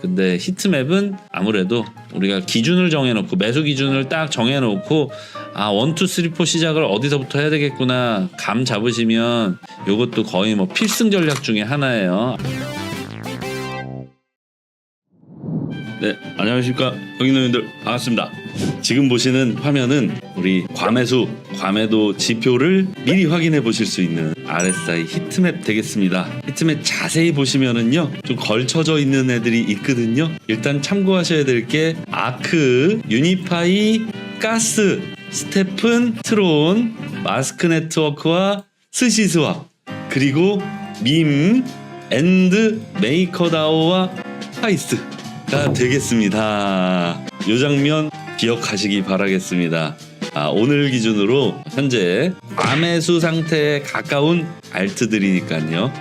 근데 히트맵은 아무래도 우리가 기준을 정해놓고 매수 기준을 딱 정해놓고 아 원투 쓰리 포 시작을 어디서부터 해야 되겠구나 감 잡으시면 요것도 거의 뭐 필승 전략 중에 하나예요. 네, 안녕하십니까 형님들 반갑습니다. 지금 보시는 화면은 우리 과매수, 과매도 지표를 미리 확인해 보실 수 있는 RSI 히트맵 되겠습니다. 히트맵 자세히 보시면은요 좀 걸쳐져 있는 애들이 있거든요. 일단 참고하셔야 될 게 아크, 유니파이, 가스, 스테픈, 트론, 마스크 네트워크와 스시스와 그리고 밈, 엔드, 메이커다오와 파이스가 되겠습니다. 이 장면 기억하시기 바라겠습니다. 아, 오늘 기준으로 현재 과매수 상태에 가까운 알트들이니까요.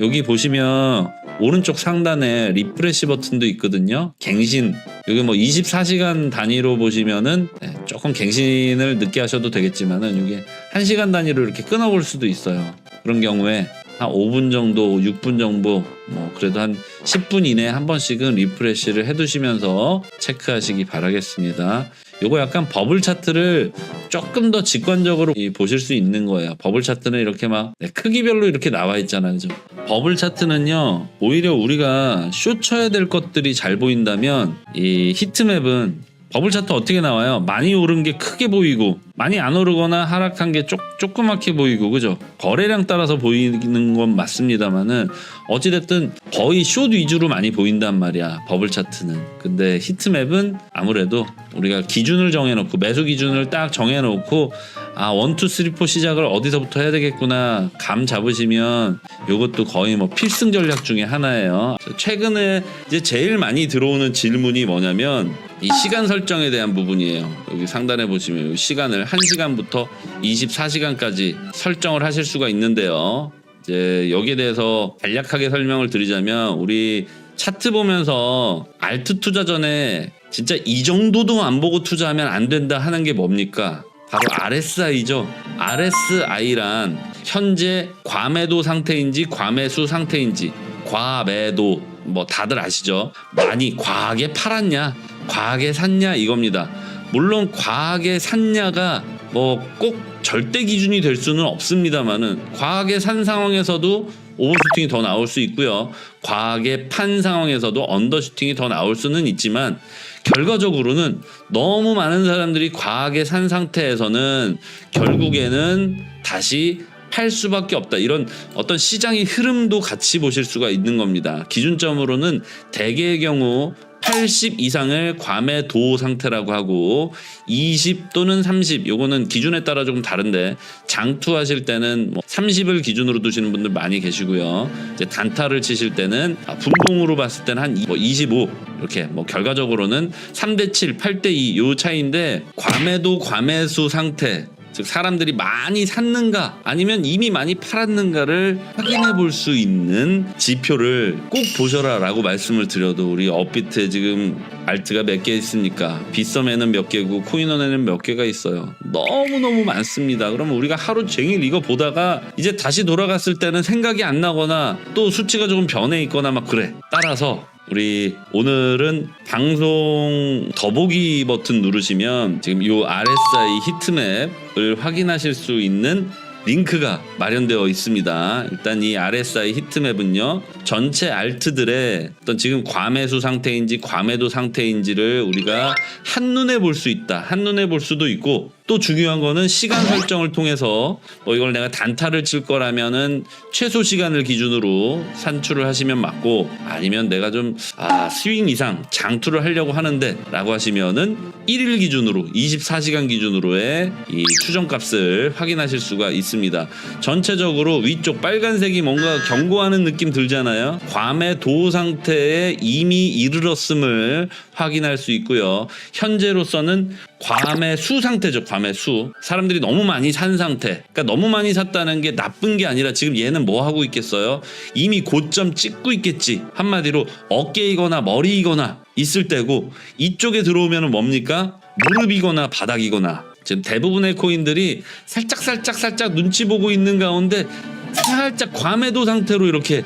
여기 보시면 오른쪽 상단에 리프레시 버튼도 있거든요. 갱신. 여기 뭐 24시간 단위로 보시면은 네, 조금 갱신을 늦게 하셔도 되겠지만은 이게 1시간 단위로 이렇게 끊어볼 수도 있어요. 그런 경우에 한 5분 정도, 6분 정도, 뭐 그래도 한 10분 이내에 한 번씩은 리프레시를 해두시면서 체크하시기 바라겠습니다. 요거 약간 버블 차트를 조금 더 직관적으로 이 보실 수 있는 거예요. 버블 차트는 이렇게 막 네, 크기별로 이렇게 나와 있잖아요. 그죠? 버블 차트는요, 오히려 우리가 쇼 쳐야 될 것들이 잘 보인다면 이 히트맵은 버블 차트 어떻게 나와요? 많이 오른 게 크게 보이고 많이 안 오르거나 하락한 게 조, 조그맣게 보이고 그죠? 거래량 따라서 보이는 건 맞습니다만은 어찌됐든 거의 숏 위주로 많이 보인단 말이야 버블 차트는 근데 히트맵은 아무래도 우리가 기준을 정해놓고 매수 기준을 딱 정해놓고 아 원투 쓰리 포 시작을 어디서부터 해야 되겠구나 감 잡으시면 요것도 거의 뭐 필승 전략 중에 하나예요 최근에 이제 제일 많이 들어오는 질문이 뭐냐면 이 시간 설정에 대한 부분이에요. 여기 상단에 보시면 이 시간을 1시간부터 24시간까지 설정을 하실 수가 있는데요. 이제 여기에 대해서 간략하게 설명을 드리자면 우리 차트 보면서 알트 투자 전에 진짜 이 정도도 안 보고 투자하면 안 된다 하는 게 뭡니까? 바로 RSI죠. RSI란 현재 과매도 상태인지 과매수 상태인지 과매도 뭐 다들 아시죠? 많이 과하게 팔았냐, 과하게 샀냐 이겁니다. 물론 과하게 샀냐가 뭐 꼭 절대 기준이 될 수는 없습니다만은 과하게 산 상황에서도 오버슈팅이 더 나올 수 있고요. 과하게 판 상황에서도 언더슈팅이 더 나올 수는 있지만 결과적으로는 너무 많은 사람들이 과하게 산 상태에서는 결국에는 다시 팔 수밖에 없다. 이런 어떤 시장의 흐름도 같이 보실 수가 있는 겁니다. 기준점으로는 대개의 경우 80 이상을 과매도 상태라고 하고 20 또는 30 요거는 기준에 따라 조금 다른데 장투하실 때는 뭐 30을 기준으로 두시는 분들 많이 계시고요. 이제 단타를 치실 때는 아, 분봉으로 봤을 때는 한뭐25 이렇게 뭐 결과적으로는 3대 7, 8대 2 요 차이인데 과매도 과매수 상태 즉 사람들이 많이 샀는가 아니면 이미 많이 팔았는가를 확인해 볼 수 있는 지표를 꼭 보셔라 라고 말씀을 드려도 우리 업비트에 지금 알트가 몇 개 있습니까? 빗썸에는 몇 개고 코인원에는 몇 개가 있어요. 너무 너무 많습니다. 그러면 우리가 하루 종일 이거 보다가 이제 다시 돌아갔을 때는 생각이 안 나거나 또 수치가 조금 변해 있거나 막 그래. 따라서 우리 오늘은 방송 더보기 버튼 누르시면 지금 요 RSI 히트맵을 확인하실 수 있는 링크가 마련되어 있습니다. 일단 이 RSI 히트맵은요, 전체 알트들의 어떤 지금 과매수 상태인지 과매도 상태인지를 우리가 한눈에 볼 수 있다. 한눈에 볼 수도 있고, 또 중요한 거는 시간 설정을 통해서 뭐 이걸 내가 단타를 칠 거라면은 최소 시간을 기준으로 산출을 하시면 맞고 아니면 내가 좀 아, 스윙 이상 장투를 하려고 하는데 라고 하시면은 1일 기준으로 24시간 기준으로의 이 추정값을 확인하실 수가 있습니다. 전체적으로 위쪽 빨간색이 뭔가 경고하는 느낌 들잖아요. 과매도 상태에 이미 이르렀음을 확인할 수 있고요. 현재로서는 과매수 상태죠. 과매수. 사람들이 너무 많이 산 상태. 그러니까 너무 많이 샀다는 게 나쁜 게 아니라 지금 얘는 뭐 하고 있겠어요? 이미 고점 찍고 있겠지. 한마디로 어깨이거나 머리이거나 있을 때고 이쪽에 들어오면 뭡니까? 무릎이거나 바닥이거나 지금 대부분의 코인들이 살짝 살짝 살짝 눈치 보고 있는 가운데 살짝 과매도 상태로 이렇게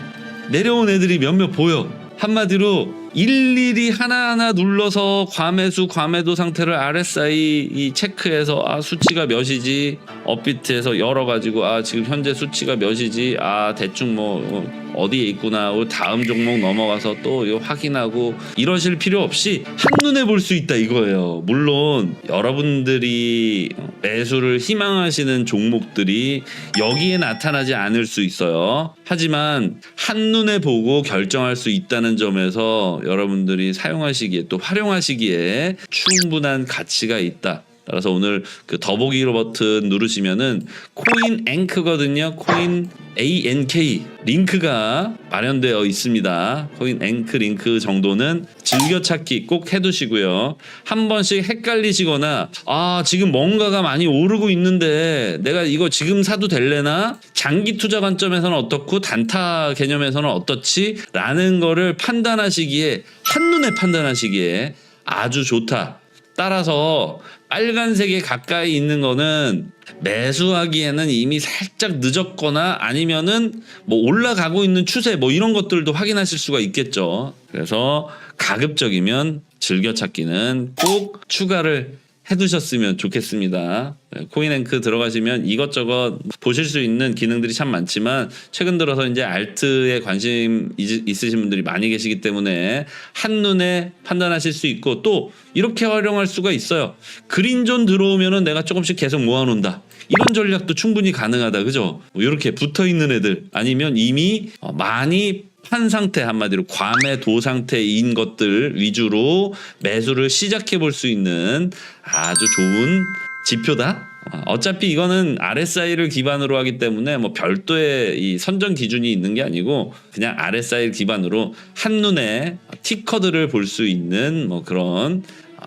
내려온 애들이 몇몇 보여. 한마디로 일일이 하나하나 눌러서 과매수 과매도 상태를 RSI 이 체크해서 아 수치가 몇이지? 업비트에서 열어 가지고 아 지금 현재 수치가 몇이지? 아 대충 뭐 어, 어디에 있구나. 어, 다음 종목 넘어가서 또 확인하고 이러실 필요 없이 한눈에 볼 수 있다 이거예요. 물론 여러분들이 매수를 희망하시는 종목들이 여기에 나타나지 않을 수 있어요. 하지만 한눈에 보고 결정할 수 있다는 점에서 여러분들이 사용하시기에 또 활용하시기에 충분한 가치가 있다. 따라서 오늘 그 더보기로 버튼 누르시면은 코인 앵크거든요. 코인 ANK 링크가 마련되어 있습니다. 코인 앵크 링크 정도는 즐겨찾기 꼭 해두시고요. 한 번씩 헷갈리시거나 아 지금 뭔가가 많이 오르고 있는데 내가 이거 지금 사도 될래나 장기 투자 관점에서는 어떻고 단타 개념에서는 어떻지? 라는 거를 판단하시기에 한눈에 판단하시기에 아주 좋다. 따라서 빨간색에 가까이 있는 거는 매수하기에는 이미 살짝 늦었거나 아니면은 뭐 올라가고 있는 추세 뭐 이런 것들도 확인하실 수가 있겠죠. 그래서 가급적이면 즐겨 찾기는 꼭 추가를 해두셨으면 좋겠습니다. 네, 코인앵크 들어가시면 이것저것 보실 수 있는 기능들이 참 많지만 최근 들어서 이제 알트에 관심 있- 있으신 분들이 많이 계시기 때문에 한눈에 판단하실 수 있고 또 이렇게 활용할 수가 있어요. 그린존 들어오면은 내가 조금씩 계속 모아놓는다. 이런 전략도 충분히 가능하다. 그죠? 이렇게 붙어 있는 애들 아니면 이미 어, 많이 판 상태 한마디로 과매도 상태인 것들 위주로 매수를 시작해 볼 수 있는 아주 좋은 지표다. 어, 어차피 이거는 RSI를 기반으로 하기 때문에 뭐 별도의 이 선정 기준이 있는 게 아니고 그냥 RSI 기반으로 한눈에 티커들을 볼 수 있는 뭐 그런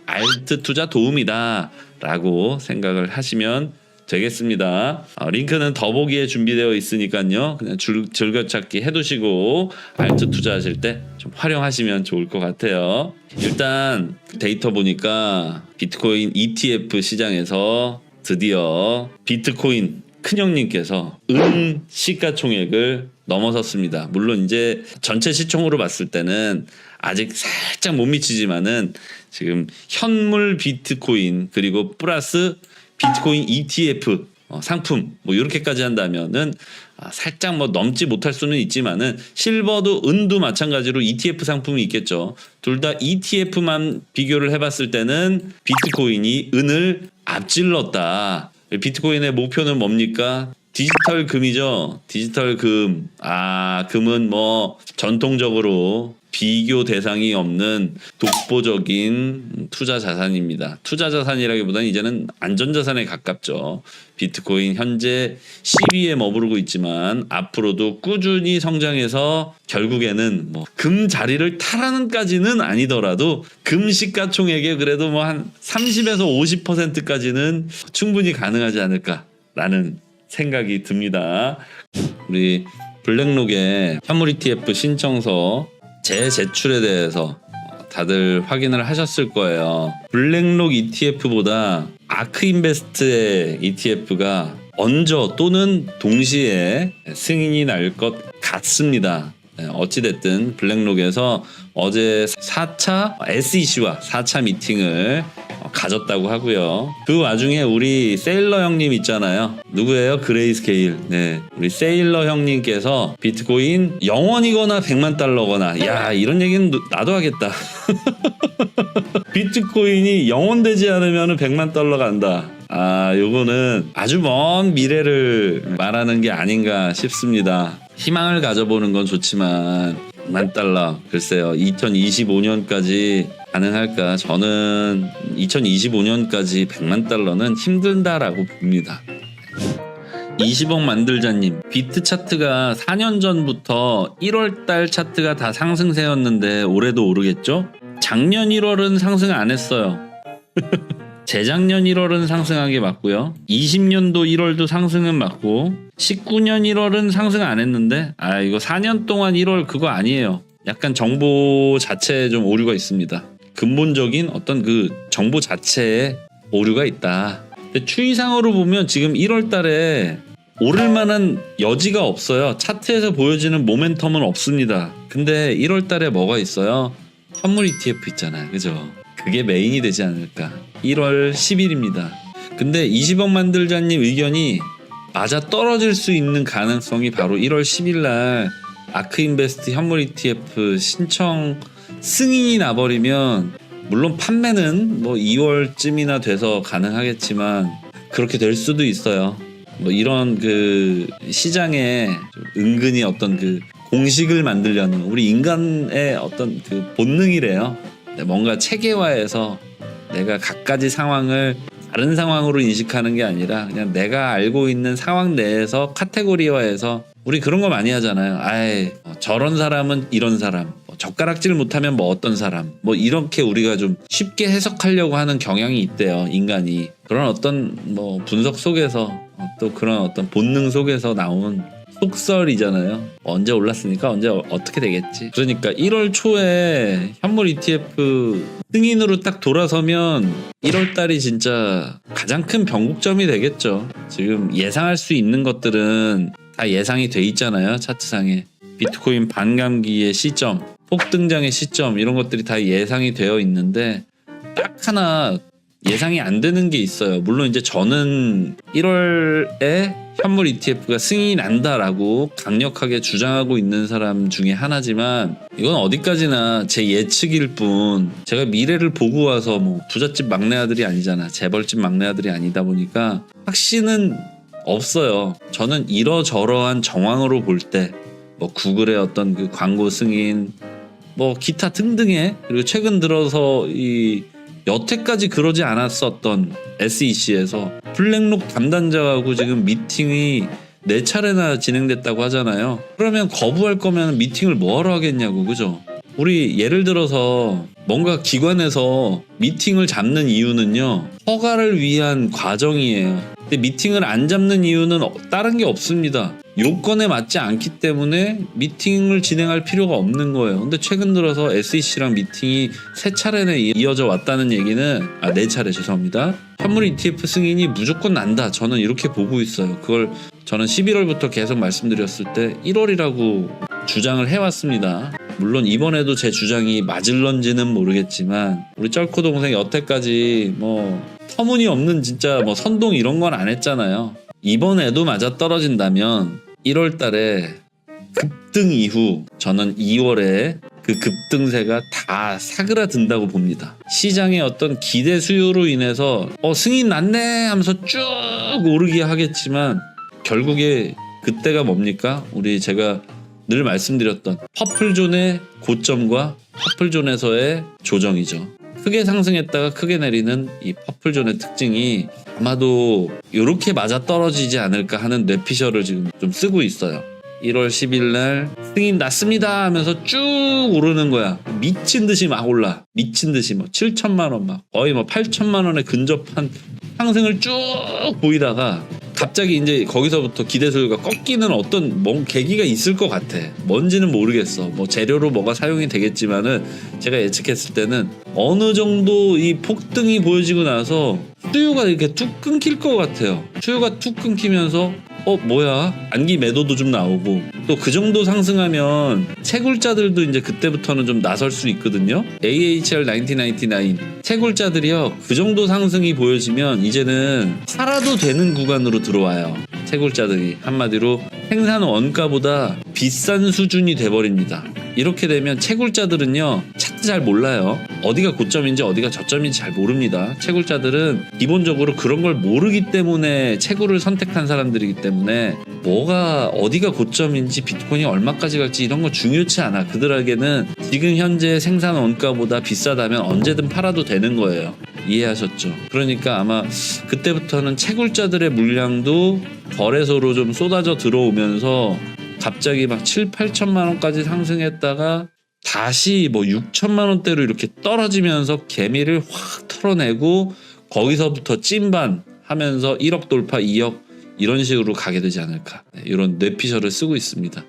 알트 투자 도움이다라고 생각을 하시면 되겠습니다. 어, 링크는 더보기에 준비되어 있으니까요. 그냥 줄, 즐겨찾기 해두시고 알트 투자하실 때 좀 활용하시면 좋을 것 같아요. 일단 데이터 보니까 비트코인 ETF 시장에서 드디어 비트코인 큰형님께서 은 시가총액을 넘어섰습니다. 물론 이제 전체 시총으로 봤을 때는 아직 살짝 못 미치지만은 지금 현물 비트코인 그리고 플러스 비트코인 ETF 어, 상품 뭐 이렇게까지 한다면은 아, 살짝 뭐 넘지 못할 수는 있지만은 실버도 은도 마찬가지로 ETF 상품이 있겠죠. 둘 다 ETF만 비교를 해봤을 때는 비트코인이 은을 앞질렀다. 비트코인의 목표는 뭡니까? 디지털 금이죠. 디지털 금. 아, 금은 뭐 전통적으로 비교 대상이 없는 독보적인 투자 자산입니다. 투자 자산이라기보다는 이제는 안전 자산에 가깝죠. 비트코인 현재 10위에 머무르고 있지만 앞으로도 꾸준히 성장해서 결국에는 뭐 금 자리를 탈하는까지는 아니더라도 금 시가총액의 그래도 뭐 한 30에서 50%까지는 충분히 가능하지 않을까라는 생각이 듭니다. 우리 블랙록의 현물 ETF 신청서 재제출에 대해서 다들 확인을 하셨을 거예요. 블랙록 ETF보다 아크인베스트의 ETF가 먼저 또는 동시에 승인이 날 것 같습니다. 네, 어찌됐든 블랙록에서 어제 4차 SEC와 4차 미팅을 어, 가졌다고 하고요. 그 와중에 우리 세일러 형님 있잖아요. 누구예요? 그레이스케일. 네. 우리 세일러 형님께서 비트코인 0원이거나 100만 달러거나 야, 이런 얘기는 누- 나도 하겠다. 비트코인이 0원 되지 않으면 100만 달러가 한다. 아, 요거는 아주 먼 미래를 말하는 게 아닌가 싶습니다. 희망을 가져보는 건 좋지만 만 달러 글쎄요 2025년까지 가능할까 저는 2025년까지 100만 달러는 힘든다라고 봅니다 20억 만들자님 비트 차트가 4년 전부터 1월달 차트가 다 상승세였는데 올해도 오르겠죠? 작년 1월은 상승 안 했어요 재작년 1월은 상승하게 맞고요. 20년도 1월도 상승은 맞고 19년 1월은 상승 안 했는데 아 이거 4년 동안 1월 그거 아니에요. 약간 정보 자체에 좀 오류가 있습니다. 근본적인 어떤 그 정보 자체에 오류가 있다. 추이상으로 보면 지금 1월 달에 오를 만한 여지가 없어요. 차트에서 보여지는 모멘텀은 없습니다. 근데 1월 달에 뭐가 있어요? 현물 ETF 있잖아요. 그죠? 그게 메인이 되지 않을까. 1월 10일입니다. 근데 20억 만들자님 의견이 맞아 떨어질 수 있는 가능성이 바로 1월 10일 날 아크인베스트 현물 ETF 신청 승인이 나버리면 물론 판매는 뭐 2월쯤이나 돼서 가능하겠지만 그렇게 될 수도 있어요. 뭐 이런 그 시장에 좀 은근히 어떤 그 공식을 만들려는 우리 인간의 어떤 그 본능이래요. 네, 뭔가 체계화해서 내가 각가지 상황을 다른 상황으로 인식하는 게 아니라 그냥 내가 알고 있는 상황 내에서 카테고리화해서 우리 그런 거 많이 하잖아요. 아이 어, 저런 사람은 이런 사람, 뭐 젓가락질 못하면 뭐 어떤 사람, 뭐 이렇게 우리가 좀 쉽게 해석하려고 하는 경향이 있대요. 인간이 그런 어떤 뭐 분석 속에서 어, 또 그런 어떤 본능 속에서 나온 속설이잖아요. 언제 올랐으니까 언제 어- 어떻게 되겠지. 그러니까 1월 초에 현물 ETF 승인으로 딱 돌아서면 1월 달이 진짜 가장 큰 변곡점이 되겠죠. 지금 예상할 수 있는 것들은 다 예상이 돼 있잖아요. 차트상에. 비트코인 반감기의 시점, 폭등장의 시점 이런 것들이 다 예상이 되어 있는데 딱 하나 예상이 안 되는 게 있어요. 물론 이제 저는 1월에 현물 ETF가 승인이 난다라고 강력하게 주장하고 있는 사람 중에 하나지만 이건 어디까지나 제 예측일 뿐 제가 미래를 보고 와서 뭐 부잣집 막내 아들이 아니잖아. 재벌집 막내 아들이 아니다 보니까 확신은 없어요. 저는 이러저러한 정황으로 볼 때 뭐 구글의 어떤 그 광고 승인 뭐 기타 등등의 그리고 최근 들어서 이 여태까지 그러지 않았었던 SEC에서 블랙록 담당자하고 지금 미팅이 네 차례나 진행됐다고 하잖아요. 그러면 거부할 거면 미팅을 뭐하러 하겠냐고 그죠? 우리 예를 들어서 뭔가 기관에서 미팅을 잡는 이유는요 허가를 위한 과정이에요. 근데 미팅을 안 잡는 이유는 어- 다른 게 없습니다. 요건에 맞지 않기 때문에 미팅을 진행할 필요가 없는 거예요. 근데 최근 들어서 SEC랑 미팅이 세 차례나 이- 이어져 왔다는 얘기는 아 네 차례 죄송합니다. 현물 ETF 승인이 무조건 난다. 저는 이렇게 보고 있어요. 그걸 저는 11월부터 계속 말씀드렸을 때 1월이라고 주장을 해왔습니다. 물론 이번에도 제 주장이 맞을런지는 모르겠지만 우리 쩔코 동생 여태까지 뭐 터무니없는 진짜 뭐 선동 이런 건 안 했잖아요. 이번에도 맞아 떨어진다면 1월 달에 급등 이후 저는 2월에 그 급등세가 다 사그라든다고 봅니다. 시장의 어떤 기대 수요로 인해서 어 승인 났네 하면서 쭉 오르게 하겠지만 결국에 그때가 뭡니까? 우리 제가 늘 말씀드렸던 퍼플존의 고점과 퍼플존에서의 조정이죠. 크게 상승했다가 크게 내리는 이 퍼플존의 특징이 아마도 이렇게 맞아 떨어지지 않을까 하는 뇌피셜을 지금 좀 쓰고 있어요. 1월 10일 날 승인 났습니다 하면서 쭉 오르는 거야. 미친 듯이 막 올라. 미친 듯이 뭐 7천만 원 막 거의 뭐 8천만 원에 근접한 상승을 쭉 보이다가 갑자기 이제 거기서부터 기대수요가 꺾이는 어떤 뭔 계기가 있을 것 같아. 뭔지는 모르겠어. 뭐 재료로 뭐가 사용이 되겠지만은 제가 예측했을 때는 어느 정도 이 폭등이 보여지고 나서 수요가 이렇게 뚝 끊길 것 같아요. 수요가 뚝 끊기면서 어 뭐야 안기 매도도 좀 나오고 또 그 정도 상승하면 채굴자들도 이제 그때부터는 좀 나설 수 있거든요. AHR 1999 채굴자들이요 그 정도 상승이 보여지면 이제는 팔아도 되는 구간으로 들어와요. 채굴자들이 한마디로 생산 원가보다 비싼 수준이 돼버립니다. 이렇게 되면 채굴자들은요 차트 잘 몰라요. 어디가 고점인지 어디가 저점인지 잘 모릅니다. 채굴자들은 기본적으로 그런 걸 모르기 때문에 채굴을 선택한 사람들이기 때문에 뭐가 어디가 고점인지 비트코인이 얼마까지 갈지 이런 거 중요치 않아. 그들에게는 지금 현재 생산 원가보다 비싸다면 언제든 팔아도 되는 거예요. 이해하셨죠? 그러니까 아마 그때부터는 채굴자들의 물량도 거래소로 좀 쏟아져 들어오면서 갑자기 막 7, 8천만 원까지 상승했다가 다시 뭐 6천만 원대로 이렇게 떨어지면서 개미를 확 털어내고 거기서부터 찐반 하면서 1억 돌파, 2억 이런 식으로 가게 되지 않을까 네, 이런 뇌피셜을 쓰고 있습니다.